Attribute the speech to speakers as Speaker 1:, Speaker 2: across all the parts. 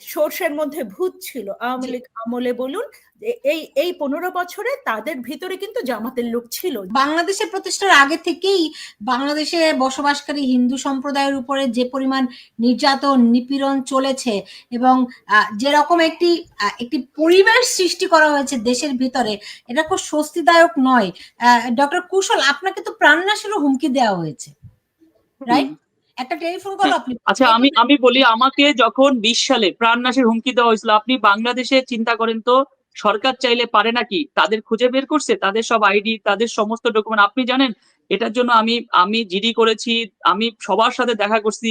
Speaker 1: সোর্সের মধ্যে ভূত ছিল। আওয়ামী লীগ আমলে বলুন এই এই পনেরো বছরে তাদের ভিতরে কিন্তু জামাতের লোক ছিল।
Speaker 2: বাংলাদেশের প্রতিষ্ঠার আগে থেকেই বাংলাদেশে বসবাসকারী হিন্দু সম্প্রদায়ের উপরে যে পরিমাণ নির্যাতন নিপীড়ন চলেছে এবং যেরকম একটি একটি পরিবেশ সৃষ্টি করা হয়েছে দেশের ভিতরে এটা খুব স্বস্তিদায়ক নয়। ডক্টর কুশল আপনাকে তো প্রাণনাশেরও হুমকি দেওয়া হয়েছে রাইট একটা টেলিফোন কল আপনি
Speaker 3: আচ্ছা আমি আমি বলি আমাকে যখন বিশ সালে প্রাণনাশের হুমকি দেওয়া হয়েছিল আপনি বাংলাদেশে চিন্তা করেন তো সরকার চাইলে পারে নাকি? তাদের খুঁজে বের করছে তাদের সব আইডি তাদের সমস্ত ডকুমেন্ট আপনি জানেন? এটার জন্য আমি আমি জিডি করেছি আমি সবার সাথে দেখা করছি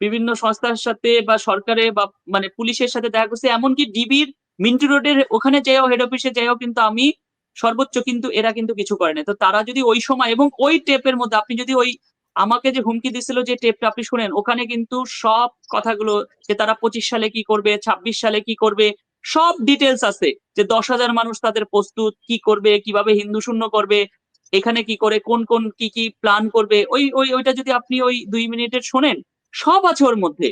Speaker 3: বিভিন্ন সংস্থার সাথে বা সরকারে বা মানে পুলিশের সাথে দেখা করছি এমনকি ডিবির মিন্টু রোডের ওখানে যাইও হেড অফিসে যাইও কিন্তু আমি সর্বোচ্চ কিন্তু এরা কিন্তু কিছু করে না তো তারা যদি ওই সময় এবং ওই টেপের মধ্যে আপনি যদি ওই আমাকে যে হুমকি দিছিল যে টেপটা আপনি শুনেন, ওখানে কিন্তু সব কথাগুলো যে তারা পঁচিশ সালে কি করবে, ছাব্বিশ সালে কি করবে, সব ডিটেলস আছে যে দশ হাজার মানুষ তাদের প্রস্তুত, কি করবে, কীভাবে হিন্দু শূন্য করবে, এখানে কি করে, কোন কোন, কি কি প্ল্যান করবে, ওই ওই, ওইটা যদি আপনি ওই দুই মিনিটের শোনেন, সব আছে ওর মধ্যে।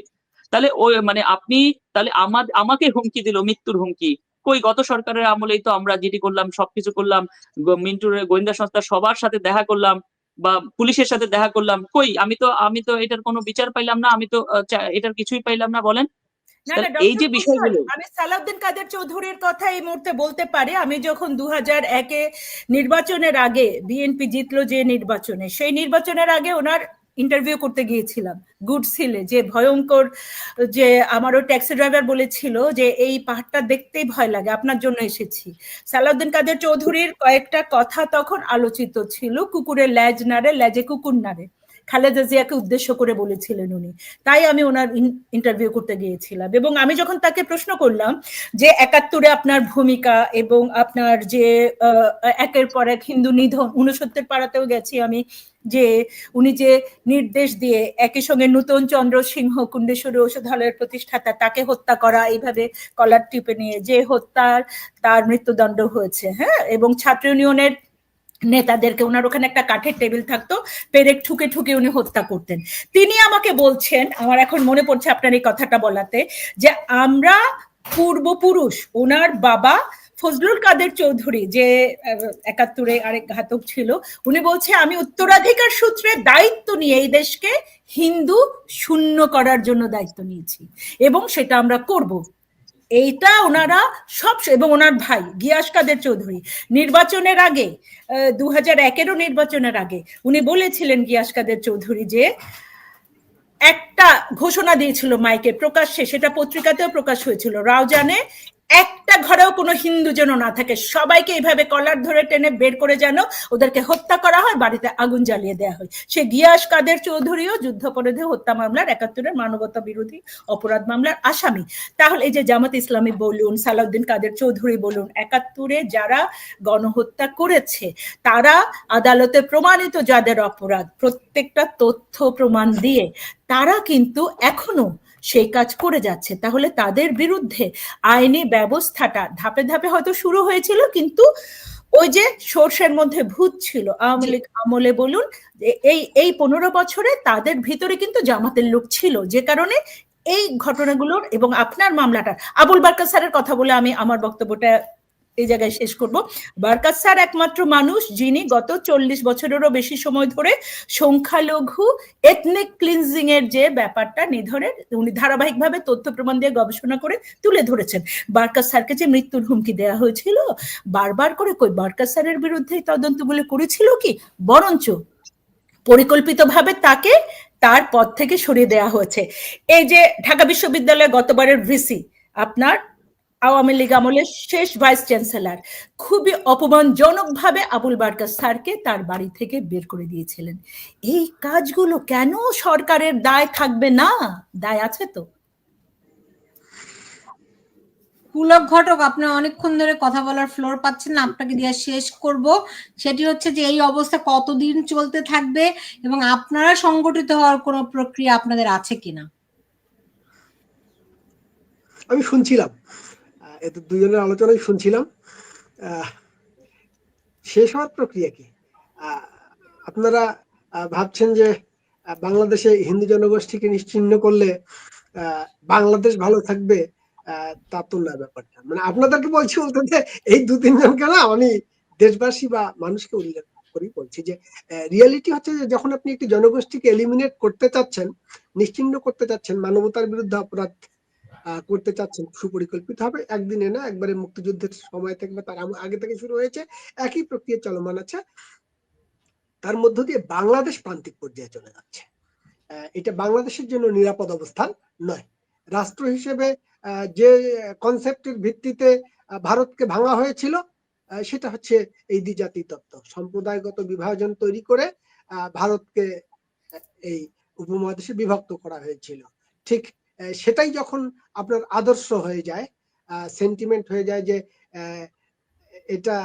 Speaker 3: তাহলে ওই মানে আপনি, তাহলে আমার আমাকে হুমকি দিল, মৃত্যুর হুমকি। কই, গত সরকারের আমলেই তো আমরা যেটি করলাম, সবকিছু করলাম মিন্টুর, গোয়েন্দা সংস্থা সবার সাথে দেখা করলাম বা পুলিশের সাথে দেখা করলাম। কই? আমি তো আমি তো এটার কোনো বিচার পাইলাম না আমি তো এটার কিছুই পাইলাম না বলেন। এই যে বিষয়গুলো
Speaker 1: আমি সালাউদ্দিন কাদের চৌধুরীর কথা এই মুহূর্তে বলতে পারি। আমি যখন দু হাজার একে নির্বাচনের আগে বিএনপি জিতলো যে নির্বাচনে সেই নির্বাচনের আগে ওনার ইন্টারভিউ করতে গিয়েছিলাম। গুড সিলে যে ভয়ঙ্কর, যে আমারও ট্যাক্সি ড্রাইভার বলেছিল যে এই পাহাড়টা দেখতেই ভয় লাগে, আপনার জন্য এসেছি। সালাউদ্দিন কাদের চৌধুরীর কয়েকটা কথা তখন আলোচিত ছিল, কুকুরের ল্যাজ নাড়ে, ল্যাজে কুকুর নাড়ে। খালেদা জিয়াকে উদ্দেশ্য করে বলেছিলেন উনি। তাই আমি ওনার ইন্টারভিউ করতে গিয়েছিলাম এবং আমি যখন তাকে প্রশ্ন করলাম যে একাত্তরে আপনার ভূমিকা এবং আপনার যে একের পর এক হিন্দু নিধন উনসত্তর পাড়াতেও গেছি আমি যে উনি যে নির্দেশ দিয়ে একই সঙ্গে নূতন চন্দ্র সিংহ কুণ্ডেশ্বরী ঔষধালয়ের প্রতিষ্ঠাতা তাকে হত্যা করা, এইভাবে কলার টিপে নিয়ে যে হত্যার তার মৃত্যুদণ্ড হয়েছে হ্যাঁ? এবং ছাত্র ইউনিয়নের নেতাদেরকে ওনার ওখানে একটা কাঠের টেবিল থাকতো, পেরেক ঠুকে ঠুকে উনি হত্যা করতেন। তিনি আমাকে বলছেন, আমার এখন মনে পড়ছে আপনার এই কথাটা বলাতে, যে আমরা পূর্বপুরুষ, ওনার বাবা ফজলুল কাদের চৌধুরী যে একাত্তরে আরেক ঘাতক ছিল, উনি বলছে, আমি উত্তরাধিকার সূত্রে দায়িত্ব নিয়ে এই দেশকে হিন্দু শূন্য করার জন্য দায়িত্ব নিয়েছি এবং সেটা আমরা করব। এইটা ওনারা সব এবং ওনার ভাই গিয়াস কাদের চৌধুরী। নির্বাচনের আগে দু হাজার একেরও নির্বাচনের আগে উনি বলেছিলেন গিয়াস কাদের চৌধুরী যে, একটা ঘোষণা দিয়েছিল মাইকে প্রকাশ্যে, সেটা পত্রিকাতেও প্রকাশ হয়েছিল। রাও জানে একটা ঘরেও কোনো হিন্দু যেন না থাকে। সবাইকে এইভাবে কলার ধরে টেনে বের করে যেন ওদেরকে হত্যা করা হয়, বাড়িতে আগুন জ্বালিয়ে দেওয়া হয়। সে গিয়াস কাদের চৌধুরীও যুদ্ধাপরাধী হত্যা মামলার একাত্তরের মানবতা বিরোধী অপরাধ মামলার আসামি। তাহলে এই যে জামাত ইসলামী বলুন, সালাউদ্দিন কাদের চৌধুরী বলুন, একাত্তরে যারা গণহত্যা করেছে, তারা আদালতে প্রমাণিত যাদের অপরাধ, প্রত্যেকটা তথ্য প্রমাণ দিয়ে তারা কিন্তু এখনও সেই কাজ করে যাচ্ছে। তাহলে তাদের বিরুদ্ধে আইনি ব্যবস্থাটা ধাপে ধাপে হয়তো শুরু হয়েছিল কিন্তু ওই যে সর্ষের মধ্যে ভূত ছিল আওয়ামী লীগ আমলে বলুন এই এই পনেরো বছরে তাদের ভিতরে কিন্তু জামাতের লোক ছিল। যে কারণে এই ঘটনাগুলোর এবং আপনার মামলাটা আবুল বারকা স্যারের কথা বলে আমি আমার বক্তব্যটা এই জায়গায় শেষ করব। বারকাত স্যার একমাত্র মানুষ যিনি গত চল্লিশ বছরেরও বেশি সময় ধরে সংখ্যালঘু এথনিক ক্লিনজিং এর যে ব্যাপারটা নিধরে উনি ধারাবাহিকভাবে তথ্য প্রমাণ দিয়ে গবেষণা করে তুলে ধরেছেন। বারকাত স্যারকে যে মৃত্যুর হুমকি দেওয়া হয়েছিল, বারবার করে কই বারকাত স্যারের বিরুদ্ধে তদন্তগুলো করেছিল কি? বরঞ্চ পরিকল্পিতভাবে তাকে তার পদ থেকে সরিয়ে দেওয়া হয়েছে। এই যে ঢাকা বিশ্ববিদ্যালয়ে গতবারের ভিসি, আপনার আওয়ামী লীগ আমলের শেষ ভাইস চ্যান্সেলর। খুবই অপমানজনকভাবে আবুল বারকার স্যারকে তার বাড়ি থেকে বের করে দিয়েছিলেন। এই কাজগুলো কেন সরকারের দায় থাকবে না? দায় আছে তো?
Speaker 2: পুলক ঘটক আপনি অনেকক্ষণ ধরে কথা বলার ফ্লোর পাচ্ছেন না আপনাকে দিয়ে শেষ করব। সেটি হচ্ছে যে এই অবস্থা কতদিন চলতে থাকবে এবং আপনারা সংগঠিত হওয়ার কোনো প্রক্রিয়া আপনাদের আছে কিনা?
Speaker 4: আমি শুনছিলাম। এত দুজনের আলোচনায় শুনছিলাম। শেষ হওয়ার প্রক্রিয়া কি? আপনারা ভাবছেন যে বাংলাদেশে হিন্দু জনগোষ্ঠীকে নিশ্চিহ্ন করলে বাংলাদেশ ভালো থাকবে? তা তো না, ব্যাপারটা। মানে আপনাদেরকে বলছি বলতে যে, এই দু তিনজনকে না আমি দেশবাসী বা মানুষকে উল্লেখ করি বলছি যে রিয়ালিটি হচ্ছে যে, যখন আপনি একটি জনগোষ্ঠীকে এলিমিনেট করতে চাচ্ছেন, নিশ্চিহ্ন করতে চাচ্ছেন, মানবতার বিরুদ্ধে অপরাধ করতে চাচ্ছেন সুপরিকল্পিত হবে। একদিনে না, একবারে মুক্তিযুদ্ধের সময় থেকে তার আগে থেকে শুরু হয়েছে, একই প্রক্রিয়া চলমান আছে। তার মধ্য দিয়ে বাংলাদেশ প্রান্তিক পর্যায়ে চলে যাচ্ছে। এটা বাংলাদেশের জন্য নিরাপদ অবস্থান নয়। রাষ্ট্র হিসেবে যে কনসেপ্টের ভিত্তিতে ভারতকে ভাঙা হয়েছিল সেটা হচ্ছে এই দ্বিজাতি তত্ত্ব সম্প্রদায়গত বিভাজন তৈরি করে ভারতকে এই উপমহাদেশে বিভক্ত করা হয়েছিল। ঠিক সেটাই যখন আপনার আদর্শ হয়ে যায় সেন্টিমেন্ট হয়ে যায় যে এটা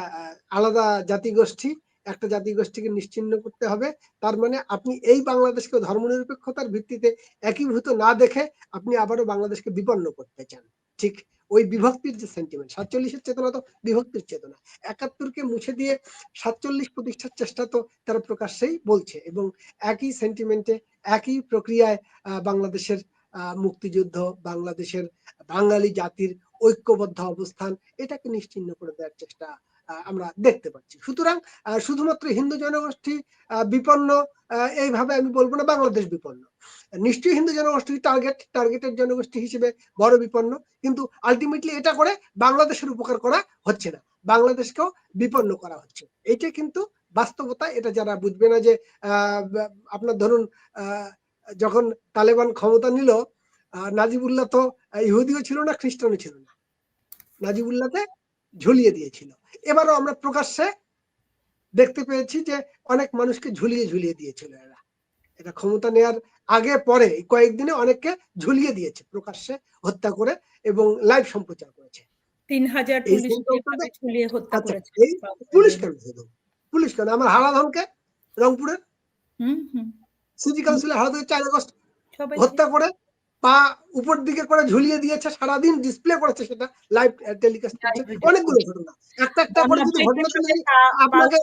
Speaker 4: আলাদা জাতিগোষ্ঠী, একটা জাতিগোষ্ঠীকে নিশ্চিহ্ন করতে হবে, তার মানে আপনি এই বাংলাদেশকে ধর্মনিরপেক্ষতার ভিত্তিতে একীভূত না দেখে আপনি আবারও বাংলাদেশকে বিপন্ন করতে চান। ঠিক ওই বিভক্তির যে সেন্টিমেন্ট সাতচল্লিশের চেতনা তো বিভক্তির চেতনা। একাত্তরকে মুছে দিয়ে সাতচল্লিশ প্রতিষ্ঠার চেষ্টা তো তারা প্রকাশ্যেই বলছে এবং একই সেন্টিমেন্টে একই প্রক্রিয়ায় বাংলাদেশের মুক্তিযুদ্ধ বাংলাদেশের বাঙালি জাতির ঐক্যবদ্ধ অবস্থান এটাকে নিশ্চিহ্ন করে দেওয়ার চেষ্টা আমরা দেখতে পাচ্ছি। সুতরাং শুধুমাত্র হিন্দু জনগোষ্ঠী বিপন্ন এইভাবে আমি বলব না বাংলাদেশ বিপন্ন। নিশ্চয়ই হিন্দু জনগোষ্ঠী টার্গেট টার্গেটের জনগোষ্ঠী হিসেবে বড় বিপন্ন কিন্তু আলটিমেটলি এটা করে বাংলাদেশের উপকার করা হচ্ছে না। বাংলাদেশকেও বিপন্ন করা হচ্ছে। এটা কিন্তু বাস্তবতা এটা যারা বুঝবে না যে আপনার ধরুন আহ, যখন তালেবান ক্ষমতা নিল নাজিবুল্লাহ তো ইহুদিও ছিল না খ্রিস্টানও ছিল না। নাজিবুল্লাহকে ঝুলিয়ে দিয়েছিল। এবারও আমরা প্রকাশ্যে দেখতে পেয়েছি যে অনেক মানুষকে ঝুলিয়ে ঝুলিয়ে দিয়েছিল এরা। এটা ক্ষমতা নেয়ার আগে পরে কয়েকদিনে অনেককে ঝুলিয়ে দিয়েছে প্রকাশ্যে হত্যা করে এবং লাইভ সম্প্রচার করেছে।
Speaker 1: তিন হাজার পুলিশ
Speaker 4: আচ্ছা পুলিশ কেন পুলিশ কেন? আমার হারাধনকে রংপুরের?
Speaker 1: হুম হুম।
Speaker 4: সিটি কাউন্সিলে চার আগস্ট হত্যা করে পা উপর দিকে করে ঝুলিয়ে দিয়েছে সারাদিন ডিসপ্লে করেছে সেটা লাইভ টেলিকাস্ট অনেকগুলো ঘটনা। একটা একটা করে যদি ঘটনা আপনাকে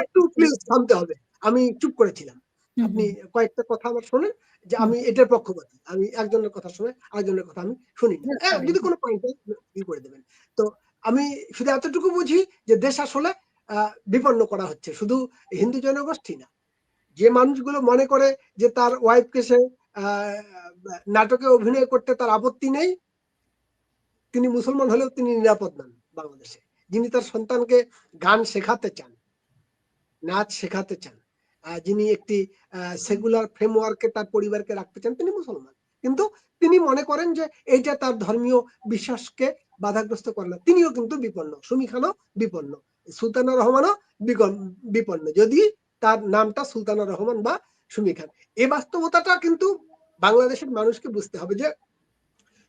Speaker 4: একটু প্লিজ থামতে হবে। আমি চুপ করেছিলাম। আপনি কয়েকটা কথা আমার শোনেন যে আমি এটার পক্ষপাতী। আমি একজনের কথা শুনে আরেকজনের কথা আমি শুনি।
Speaker 1: বুঝতে
Speaker 4: হ্যাঁ,
Speaker 1: পারি।
Speaker 4: যদি কোনো পয়েন্টে ই করে দেবেন। তো আমি শুধু এতটুকু বুঝি যে দেশ আসলে আহ, বিপন্ন করা হচ্ছে। শুধু হিন্দু জনগোষ্ঠী না। যে মানুষগুলো মনে করে যে তার ওয়াইফকে সে নাটকে অভিনয় করতে তার আপত্তি নেই, তিনি মুসলমান হলেও তিনি নিরাপদ নন বাংলাদেশে। যিনি তার সন্তানকে গান শেখাতে চান, নাচ শেখাতে চান যিনি একটি সেকুলার ফ্রেমওয়ার্কে তার পরিবারকে রাখতে চান, তিনি মুসলমান। কিন্তু তিনি মনে করেন যে এইটা তার ধর্মীয় বিশ্বাসকে বাধাগ্রস্ত করে না। তিনিও কিন্তু বিপন্ন। সুমি খানও বিপন্ন। সুলতানা রহমানও বিপন্ন। যদি তার নামটা সুলতানা রহমান বা সুমি খান। এই বাস্তবতাটা কিন্তু বাংলাদেশের মানুষকে বুঝতে হবে যে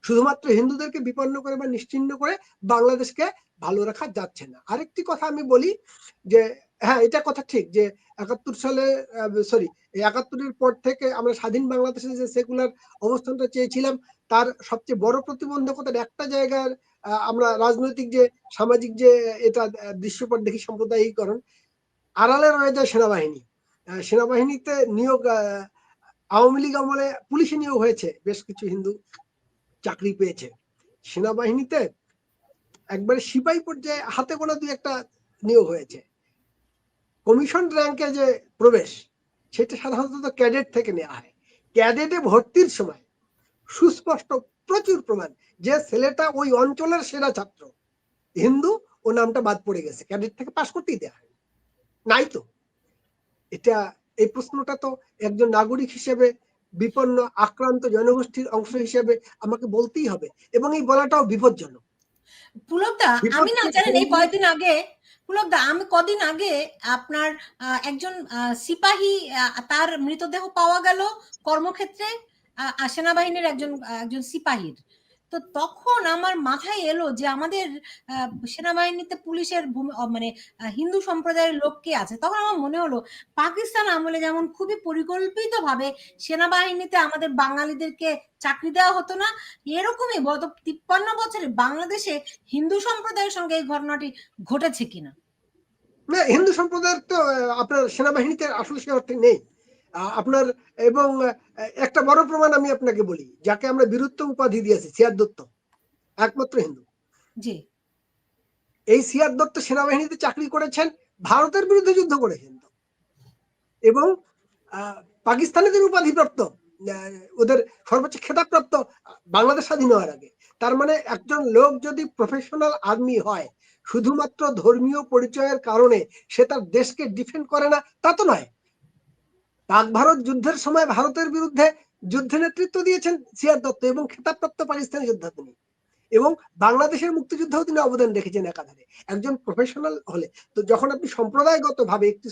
Speaker 4: শুধুমাত্র হিন্দুদেরকে বিপন্ন করে বা নিশ্চিহ্ন করে বাংলাদেশকে ভালো রাখা যাচ্ছে না। আরেকটি কথা আমি বলি যে হ্যাঁ এটা কথা ঠিক যে একাত্তর সালে সরি একাত্তরের পর থেকে আমরা স্বাধীন বাংলাদেশে যে সেকুলার অবস্থানটা চেয়েছিলাম, তার সবচেয়ে বড় প্রতিবন্ধকতার একটা জায়গার আমরা রাজনৈতিক যে, সামাজিক যে, এটা দৃশ্যপট দেখি, সাম্প্রদায়িকরণ আড়ালে রয়ে যায় সেনাবাহিনী। সেনাবাহিনীতে নিয়োগ আওয়ামী লীগ আমলে পুলিশে নিয়োগ হয়েছে। বেশ কিছু হিন্দু চাকরি পেয়েছে। সেনাবাহিনীতে একবারে সিপাহি পর্যায়ে হাতে গোনা দুই একটা নিয়োগ হয়েছে। কমিশন র্যাঙ্কে যে প্রবেশ, সেটা সাধারণত ক্যাডেট থেকে নেওয়া হয়। ক্যাডেটে ভর্তির সময় সুস্পষ্ট প্রচুর প্রমাণ যে ছেলেটা ওই অঞ্চলের সেরা ছাত্র। হিন্দু ও নামটা বাদ পড়ে গেছে। ক্যাডেট থেকে পাশ করতেই দেওয়া হয়। নাই তো? এটা এই প্রশ্নটা তো একজন নাগরিক হিসেবে বিপন্ন আক্রান্ত জনগোষ্ঠীর অংশ হিসেবে আমাকে বলতেই হবে এবং এই বলাটাও বিপজ্জনক।
Speaker 2: পুলকদা আমি না জানেন এই কয়েকদিন আগে পুলকদা আমি কদিন আগে আপনার একজন সিপাহী তার মৃতদেহ পাওয়া গেল কর্মক্ষেত্রে সেনাবাহিনীর একজন একজন সিপাহীর। তো তখন আমার মাথায় এলো যে আমাদের সেনাবাহিনীতে পুলিশের মানে হিন্দু সম্প্রদায়ের লোক কে আছে? তখন আমার মনে হলো পাকিস্তান আমলে যেমন খুবই পরিকল্পিত ভাবে সেনাবাহিনীতে আমাদের বাঙালিদেরকে চাকরি দেওয়া হতো না, এরকমই গত তিপ্পান্ন বছরে বাংলাদেশে হিন্দু সম্প্রদায়ের সঙ্গে এই ঘটনাটি ঘটেছে কিনা?
Speaker 4: না, হিন্দু সম্প্রদায়ের তো আপনার সেনাবাহিনীতে আসলে নেই। আপনার এবং একটা বড় প্রমাণ আমি আপনাকে বলি যাকে আমরা বীরত্ব উপাধি দিয়েছি সিয়ার দত্ত একমাত্র হিন্দু।
Speaker 2: জি।
Speaker 4: এই সিয়ার দত্ত সেনাবাহিনীতে চাকরি করেছেন ভারতের বিরুদ্ধে যুদ্ধ করেছেন এবং পাকিস্তানিদের উপাধিপ্রাপ্ত ওদের সর্বোচ্চ খেতাবপ্রাপ্ত বাংলাদেশ স্বাধীন হওয়ার আগে। তার মানে একজন লোক যদি প্রফেশনাল আর্মি হয় শুধুমাত্র ধর্মীয় পরিচয়ের কারণে সে তার দেশকে ডিফেন্ড করে না তা তো নয়। পাক ভারত যুদ্ধের সময় ভারতের বিরুদ্ধে যুদ্ধে নেতৃত্ব দিয়েছেন সিয়ার দত্ত এবং খেতাবপ্রাপ্ত পাকিস্তানি যোদ্ধা তিনি। এবং বাংলাদেশের মুক্তিযুদ্ধেও তিনি অবদান রেখেছেন একাধারে। একজন প্রফেশনাল হলে তো যখন আপনি সম্প্রদায়গত ভাবে একটি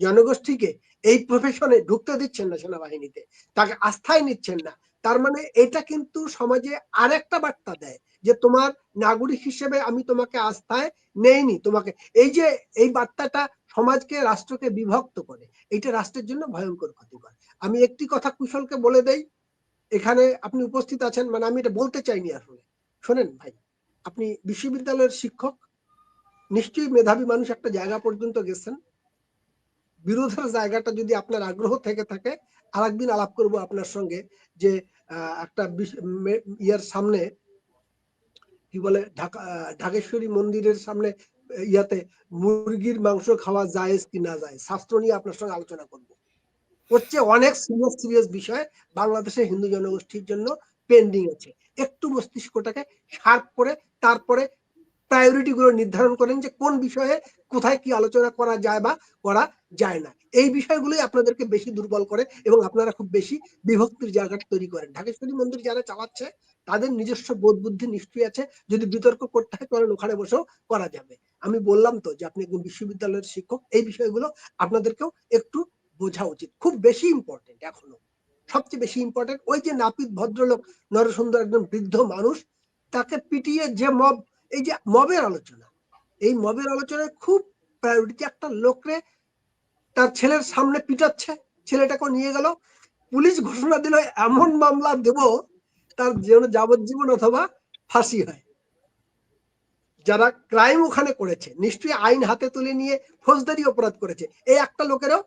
Speaker 4: জনগোষ্ঠীকে এই প্রফেশনে ঢুকতে দিচ্ছেন না সেনাবাহিনীতে, তাকে আস্থায় নিচ্ছেন না, তার মানে এটা কিন্তু সমাজে আরেকটা বার্তা দেয় যে তোমার নাগরিক হিসেবে আমি তোমাকে আস্থায় নেইনি, তোমাকে এই যে এই বার্তাটা সমাজকে, রাষ্ট্রকে বিভক্ত করে। এটা রাষ্ট্রের জন্য ভয়ঙ্কর ক্ষতিকর। আমি একটি কথা কুশলকে বলে দেই, এখানে আপনি উপস্থিত আছেন মানে আমি এটা বলতে চাইনি আসলে। শোনেন ভাই, আপনি বিশ্ববিদ্যালয়ের শিক্ষক, নিশ্চয়ই মেধাবী মানুষ একটা জায়গা পর্যন্ত গেছেন। বিরোধের জায়গাটা যদি আপনার আগ্রহ থেকে থাকে আর একদিন আলাপ করব আপনার সঙ্গে যে একটা ইয়ার সামনে, কি বলে, ঢাকা ঢাকেশ্বরী মন্দিরের সামনে ইয়াতে মুরগির মাংস খাওয়া জায়েজ কি না যায় শাস্ত্র নিয়ে আপনার সঙ্গে আলোচনা করব। হচ্ছে অনেক সিরিয়াস সিরিয়াস বিষয় বাংলাদেশের হিন্দু জনগোষ্ঠীর জন্য পেন্ডিং আছে। একটু মস্তিষ্কটাকে শার্প করে তারপরে প্রায়োরিটি গুলো নির্ধারণ করেন যে কোন বিষয়ে কোথায় কি আলোচনা করা যায় বা করা যায় না। এই বিষয়গুলোই আপনাদেরকে বেশি দুর্বল করে এবং আপনারা খুব বেশি বিভক্তির জায়গাটা তৈরি করেন। ঢাকেশ্বরী মন্দির যারা চালাচ্ছে, তাদের নিজস্ব বোধ বুদ্ধি নিশ্চয়ই আছে। যদি বিতর্ক করতে হয় তাহলে ওখানে বসেও করা যাবে। আমি বললাম তো যে আপনি একজন বিশ্ববিদ্যালয়ের শিক্ষক, এই বিষয়গুলো আপনাদেরকেও একটু বোঝা উচিত। খুব বেশি ইম্পর্টেন্ট এখনও। সবচেয়ে বেশি ইম্পর্টেন্ট ওই যে নাপিত ভদ্রলোক নরসুন্দর একজন বৃদ্ধ মানুষ, তাকে পিটিয়ে যে মব, এই যে মবের আলোচনা, এই মবের আলোচনায় খুব প্রায়োরিটি একটা লোকরে তার ছেলের সামনে পিটাচ্ছে ছেলেটাকে নিয়ে গেল, পুলিশ ঘোষণা দিল, এমন মামলা দেব, তার যেন যাবজ্জীবন অথবা ফাঁসি হয়। যারা ক্রাইম ওখানে করেছে, নিশ্চয়ই আইন হাতে তুলে নিয়ে ফৌজদারি অপরাধ করেছে। এই একটা লোকেরও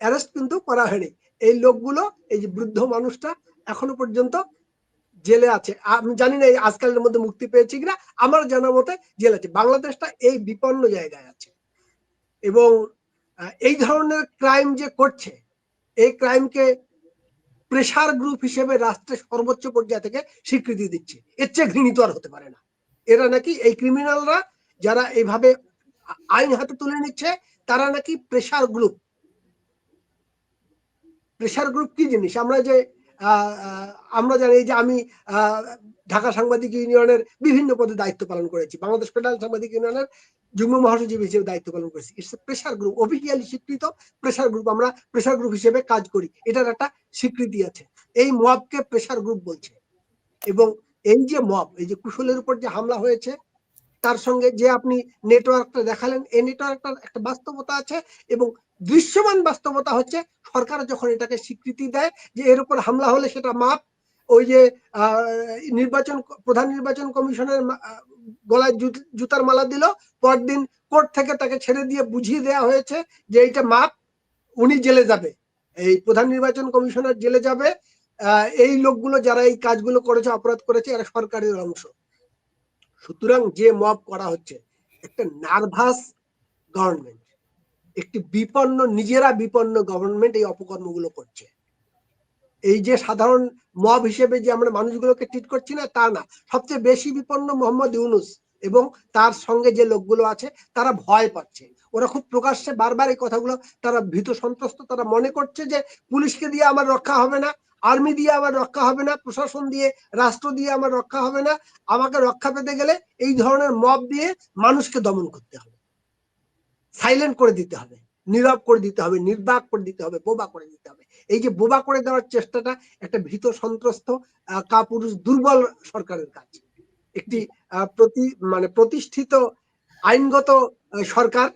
Speaker 4: অ্যারেস্ট কিন্তু করা হয়নি। এই লোকগুলো, এই যে বৃদ্ধ মানুষটা এখনও পর্যন্ত জেলে আছে। আমি জানি না এই আজকালের মধ্যে মুক্তি পেয়েছে কিনা, আমার জানা মতে জেলে আছে। বাংলাদেশটা এই বিপন্ন জায়গায় আছে। এবং এই ধরনের ক্রাইম যে করছে, এই ক্রাইমকে প্রেশার গ্রুপ হিসেবে রাষ্ট্রের সর্বোচ্চ পর্যায় থেকে স্বীকৃতি দিচ্ছে। এর চেয়ে ঘৃণিত আর হতে পারে না। এরা নাকি এই ক্রিমিনালরা যারা এইভাবে আইন হাতে তুলে নিচ্ছে, তারা নাকি প্রেশার গ্রুপ প্রেশার গ্রুপ কি জিনিস? আমরা যে আমরা জানি যে আমি ঢাকা সাংবাদিক ইউনিয়নের বিভিন্ন পদে দায়িত্ব পালন করেছি। বাংলাদেশ ফেডারেল সাংবাদিক ইউনিয়নের যুগ্ম মহাসচিব হিসেবে দায়িত্ব পালন করেছি। ইটস প্রেশার গ্রুপ অফিসিয়ালি স্বীকৃত প্রেশার গ্রুপ আমরা প্রেশার গ্রুপ হিসেবে কাজ করি। এটার একটা স্বীকৃতি আছে। এই মবকে প্রেশার গ্রুপ বলছে। এবং এই যে মব এই যে কুশলের উপর যে হামলা হয়েছে, তার সঙ্গে যে আপনি নেটওয়ার্কটা দেখালেন, এই নেটওয়ার্কটার একটা বাস্তবতা আছে এবং দৃশ্যমান বাস্তবতা হচ্ছে, সরকার যখন এটাকে স্বীকৃতি দেয় যে এর উপর হামলা হলে সেটা মাপ, ওই যে নির্বাচন প্রধান নির্বাচন কমিশনের গলায় জুতার মালা দিল, পরদিন কোর্ট থেকে তাকে ছেড়ে দিয়ে বুঝিয়ে দেওয়া হয়েছে যে এইটা মাপ, উনি জেলে যাবে। এই প্রধান নির্বাচন কমিশনার জেলে যাবে এই লোকগুলো যারা এই কাজগুলো করেছে, অপরাধ করেছে, এরা সরকারের অংশ। সুতরাং যে মব করা হচ্ছে, একটা নার্ভাস গভর্নমেন্ট একটি বিপন্ন, নিজেরা বিপন্ন গভর্নমেন্ট এই অপকর্মগুলো করছে। এই যে সাধারণ মব হিসেবে যে আমরা মানুষগুলোকে ট্রিট করছি না, তা না। সবচেয়ে বেশি বিপন্ন মোহাম্মদ ইউনুস এবং তার সঙ্গে যে লোকগুলো আছে, তারা ভয় পাচ্ছে। ওরা খুব প্রকাশ্যে বারবার এই কথাগুলো, তারা ভীত সন্ত্রস্ত, তারা মনে করছে যে পুলিশকে দিয়ে আমার রক্ষা হবে না। আর্মি দিয়ে আমার রক্ষা হবে না, প্রশাসন দিয়ে, রাষ্ট্র দিয়ে আমার রক্ষা হবে না। আমাকে রক্ষা পেতে গেলে এই ধরনের মব দিয়ে মানুষকে দমন করতে হবে। সাইলেন্ট করে দিতে হবে, নীরব করে দিতে হবে, নির্বাক করে দিতে হবে, বোবা করে দিতে হবে। এই যে বোবা করে দেওয়ার চেষ্টাটা একটা ভীত সন্ত্রস্ত কাপুরুষ দুর্বল সরকারের কাজ। একটি প্রতি মানে প্রতিষ্ঠিত, আইনগত সরকার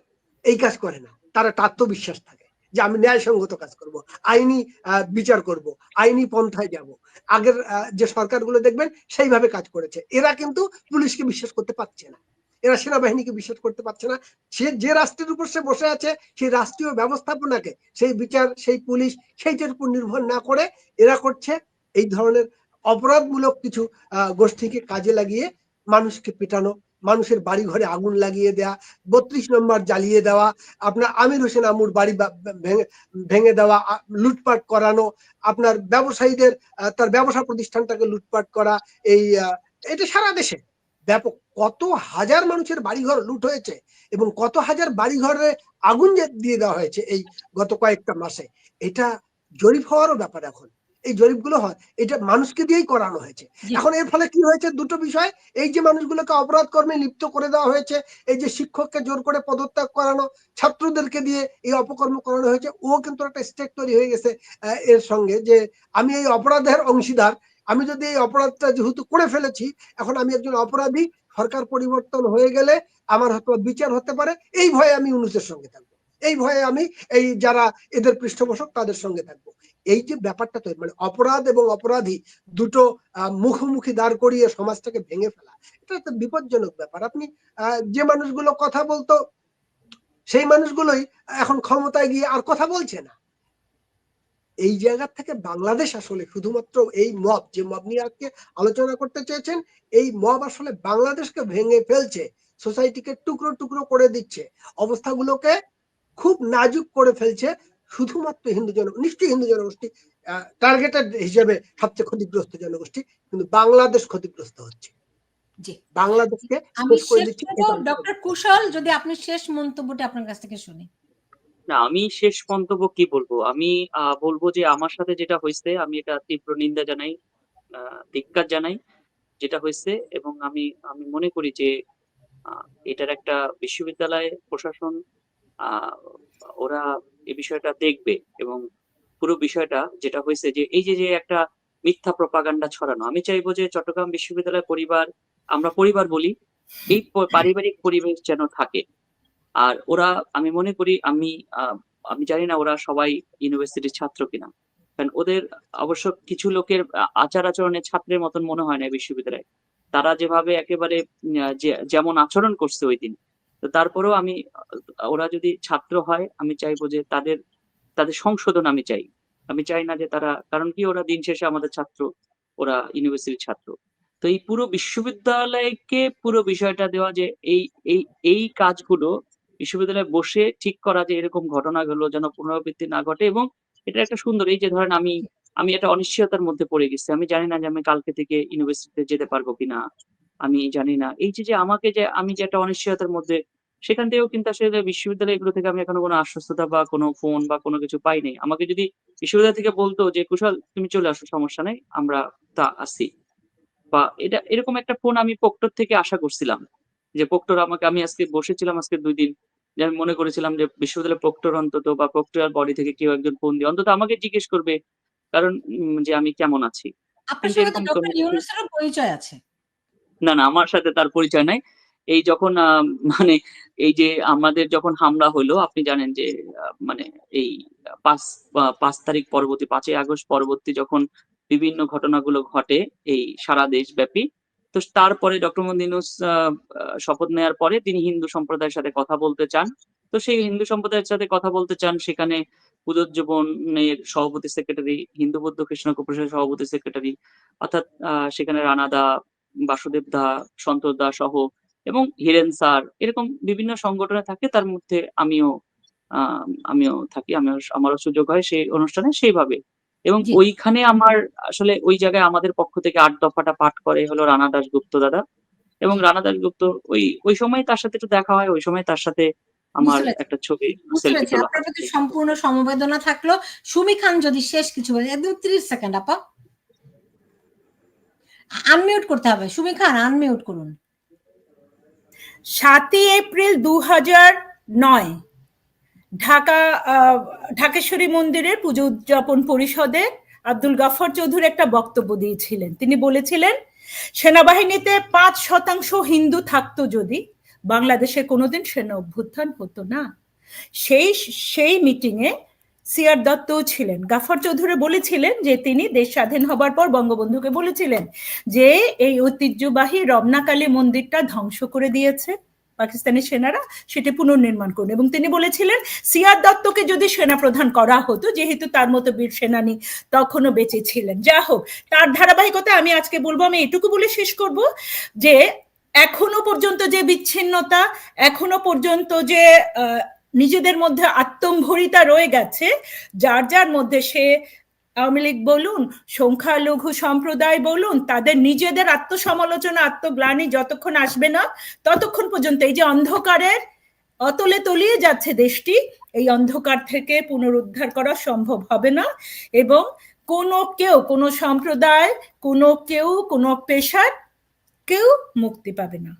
Speaker 4: এই কাজ করে না। তার আত্মবিশ্বাস থাকে। যে আমি ন্যায়সঙ্গত কাজ করব, আইনি বিচার করব, আইনি পন্থায় যাব। আগের যে সরকারগুলো দেখবেন সেইভাবে কাজ করেছে। এরা কিন্তু পুলিশকে বিশ্বাস করতে পারছে না। এরা সেনাবাহিনীকে বিশ্বাস করতে পারছে না। সে যে রাষ্ট্রের উপর সে বসে আছে, সেই রাষ্ট্রীয় ব্যবস্থাপনাকে সেই বিচার, সেই পুলিশ সেইটার উপর নির্ভর না করে এরা করছে। এই ধরনের অপরাধমূলক কিছু গোষ্ঠীকে কাজে লাগিয়ে মানুষকে পিটানো মানুষের বাড়ি ঘরে আগুন লাগিয়ে দেওয়া বত্রিশ নম্বর জ্বালিয়ে দেওয়া, আপনার আমির হোসেন আমুর বাড়ি ভেঙে ভেঙে দেওয়া লুটপাট করানো, আপনার ব্যবসায়ীদের তার ব্যবসা প্রতিষ্ঠানটাকে লুটপাট করা, এই এটা সারা দেশে। ব্যাপক কত হাজার মানুষের বাড়িঘর লুট হয়েছে এবং কত হাজার বাড়িঘরে আগুন দিয়ে দেওয়া হয়েছে এই গত কয়েকটা মাসে। এটা জরিপ হওয়ারও ব্যাপার এখন। এই জরিপগুলো হয়। এটা মানুষকে দিয়েই করানো হয়েছে। এখন এর ফলে কি হয়েছে? দুটো বিষয়। এই যে মানুষগুলোকে অপরাধ কর্মে লিপ্ত করে দেওয়া হয়েছে এই যে শিক্ষককে জোর করে পদত্যাগ করানো ছাত্রদেরকে দিয়ে এই অপকর্ম করানো হয়েছে ও কিন্তু একটা স্টেক তৈরি হয়ে গেছে এর সঙ্গে যে আমি এই অপরাধের অংশীদার আমি যদি এই অপরাধটা যেহেতু করে ফেলেছি এখন আমি একজন অপরাধী সরকার পরিবর্তন হয়ে গেলে আমার হয়তো বিচার হতে পারে এই ভয়ে আমি ইউনুসের সঙ্গে থাকব। এই ভয়ে আমি এই যারা এদের পৃষ্ঠপোষক তাদের সঙ্গে থাকব। এই যে ব্যাপারটা তৈরি মানে অপরাধ এবং অপরাধী দুটো মুখোমুখি দাঁড় করিয়ে সমাজটাকে ভেঙে ফেলা, এটা একটা বিপজ্জনক ব্যাপার। আপনি যে মানুষগুলো কথা বলতো, সেই মানুষগুলোই এখন ক্ষমতায় গিয়ে আর কথা বলছে না। এই জায়গা থেকে বাংলাদেশ আসলে শুধুমাত্র এই মব, যে মব নিয়ে আজকে আলোচনা করতে চেয়েছেন, এই মব আসলে বাংলাদেশকে ভেঙে ফেলছে, সোসাইটিকে টুকরো টুকরো করে দিচ্ছে, অবস্থাগুলোকে খুব নাজুক করে ফেলছে শুধুমাত্র হিন্দু জন নিশ্চয়ই হিন্দু জনগোষ্ঠী টার্গেটেড হিসেবে সবচেয়ে ক্ষতিগ্রস্ত জনগোষ্ঠী কিন্তু বাংলাদেশ ক্ষতিগ্রস্ত হচ্ছে। বাংলাদেশকে
Speaker 2: ডক্টর কুশল যদি আপনি শেষ মন্তব্যটা আপনার কাছ থেকে শুনি।
Speaker 3: না আমি শেষ মন্তব্য কি বলব? আমি আহ, বলব যে আমার সাথে যেটা হয়েছে আমি এটা তীব্র নিন্দা জানাই আহ, ধিক্কার জানাই যেটা হয়েছে এবং আমি আমি মনে করি যে আহ, এটার একটা বিশ্ববিদ্যালয় প্রশাসন আহ, ওরা এই বিষয়টা দেখবে এবং পুরো বিষয়টা যেটা হয়েছে যে এই যে যে একটা মিথ্যা প্রপাগান্ডা ছড়ানো, আমি চাইব যে চট্টগ্রাম বিশ্ববিদ্যালয় পরিবার, আমরা পরিবার বলি, এই পারিবারিক পরিবেশ যেন থাকে। আর ওরা, আমি মনে করি আমি আমি জানি না ওরা সবাই ইউনিভার্সিটির ছাত্র কিনা। কারণ ওদের অবশ্য কিছু লোকের আচার আচরণে ছাত্রের মতন মনে হয় না বিশ্ববিদ্যালয়ে। তারা যেভাবে একেবারে যেমন আচরণ করছে ওই দিন তো তারপরেও আমি, ওরা যদি ছাত্র হয়, আমি চাইব যে তাদের তাদের সংশোধন আমি চাই। আমি চাই না যে তারা, কারণ কি ওরা দিন শেষে আমাদের ছাত্র, ওরা ইউনিভার্সিটির ছাত্র। তো এই পুরো বিশ্ববিদ্যালয়কে পুরো বিষয়টা দেওয়া যে এই এই এই কাজগুলো বিশ্ববিদ্যালয়ে বসে ঠিক করা যে এরকম ঘটনাগুলো যেন পুনরাবৃত্তি না ঘটে এবং এটা একটা সুন্দর, এই যে ধরেন আমি আমি একটা অনিশ্চয়তার মধ্যে পড়ে গেছি। আমি জানি না যে আমি কালকে থেকে ইউনিভার্সিটিতে যেতে পারব কিনা। আমি জানি না। এই যে যে আমাকে যে আমি যে একটা অনিশ্চয়তার মধ্যে সেখান থেকেও কিন্তু আসলে বিশ্ববিদ্যালয়গুলো থেকে আমি এখনও কোনো আশ্বস্ততা বা কোনো ফোন বা কোনো কিছু পাইনি আমাকে যদি বিশ্ববিদ্যালয় থেকে বলতো যে কুশল তুমি চলে আসো সমস্যা নেই আমরা তা আসি বা এটা এরকম একটা ফোন আমি পোক্টর থেকে আশা করছিলাম যে পোক্টর আমাকে আমি আজকে বসেছিলাম আজকে দুই দিন যে আমি মনে করেছিলাম যে বিশ্ববিদ্যালয় প্রক্টর অন্তত বা প্রক্টর বডি থেকে কেউ একজন ফোন দিয়ে অন্তত আমাকে জিজ্ঞেস করবে কারণ উম, যে আমি কেমন আছি?
Speaker 2: আপনার সঙ্গে তো ডক্টর ইউনুসেরও পরিচয় আছে।
Speaker 3: না না, আমার সাথে তার পরিচয় নাই। এই যখন মানে এই যে আমাদের যখন হামলা হলো, আপনি জানেন যে মানে এই পাঁচ পাঁচ তারিখ পরবর্তী, পাঁচই আগস্ট পরবর্তী যখন বিভিন্ন ঘটনাগুলো ঘটে এই সারা দেশব্যাপী, তো তারপরে ডক্টর মন্দিনুস শপথ নেয়ার পরে তিনি হিন্দু সম্প্রদায়ের সাথে কথা বলতে চান। তো সেই হিন্দু সম্প্রদায়ের সাথে কথা বলতে চান, সেখানে পুজোজ্জীবনের সভাপতি সেক্রেটারি হিন্দু বৌদ্ধ কৃষ্ণ পরিষদের সভাপতি সেক্রেটারি, অর্থাৎ সেখানে রানাদা বাসুদেব দা সন্তোষ দা সহ এবং হিরেন স্যার এরকম বিভিন্ন সংগঠনে থাকে তার মধ্যে আমিও আমিও থাকি আমি আমারও সুযোগ হয় সেই অনুষ্ঠানে সেইভাবে। এবং ওইখানে আমার আসলে ওই জায়গায় আমাদের পক্ষ থেকে আট দফাটা পাঠ করে হলো রানা দাশগুপ্ত দাদা। এবং রানা দাশগুপ্ত ওই ওই সময় তার সাথে একটু দেখা হয় ওই সময় তার সাথে আমার একটা ছবি
Speaker 2: আপনার প্রতি সম্পূর্ণ সমবেদনা থাকল। সুমি খান যদি শেষ কিছু বলে একদম ত্রিশ সেকেন্ড আপা। আনমিউট করতে হবে। সুমি খান আনমিউট করুন।
Speaker 1: সাতই এপ্রিল দু হাজার নয়, ঢাকা ঢাকেশ্বরী মন্দিরের পুজো উদযাপন পরিষদে আব্দুল গাফর চৌধুরী একটা বক্তব্য দিয়েছিলেন। তিনি বলেছিলেন, সেনাবাহিনীতে পাঁচ শতাংশ হিন্দু থাকতো যদি বাংলাদেশে কোনোদিন সেনা অভ্যুত্থান হতো না। সেই সেই মিটিংয়ে সিআর দত্তও ছিলেন। গাফর চৌধুরী বলেছিলেন যে, তিনি দেশ স্বাধীন হবার পর বঙ্গবন্ধুকে বলেছিলেন যে, এই ঐতিহ্যবাহী রমনাকালী মন্দিরটা ধ্বংস করে দিয়েছে পাকিস্তানি সেনারা, সেটি পুনর্নির্মাণ করুন। এবং তিনি বলেছিলেন সিয়ার দত্তকে যদি সেনা প্রধান করা হতো, যেহেতু তার মতো বীর সেনানী তখনও বেঁচে ছিলেন। যা হোক, তার ধারাবাহিকতা আমি আজকে বলব, আমি এটুকু বলে শেষ করব যে, এখনও পর্যন্ত যে বিচ্ছিন্নতা, এখনও পর্যন্ত যে নিজেদের মধ্যে আত্মম্ভরিতা রয়ে গেছে, যার যার মধ্যে সে আওয়ামী লীগ বলুন, সংখ্যালঘু সম্প্রদায় বলুন, তাদের নিজেদের আত্মসমালোচনা, আত্মগ্লানি যতক্ষণ আসবে না, ততক্ষণ পর্যন্ত এই যে অন্ধকারের অতলে তলিয়ে যাচ্ছে দেশটি, এই অন্ধকার থেকে পুনরুদ্ধার করা সম্ভব হবে না। এবং কোনো কেউ, কোনো সম্প্রদায়, কোনো কেউ, কোনো পেশার কেউ মুক্তি পাবে না।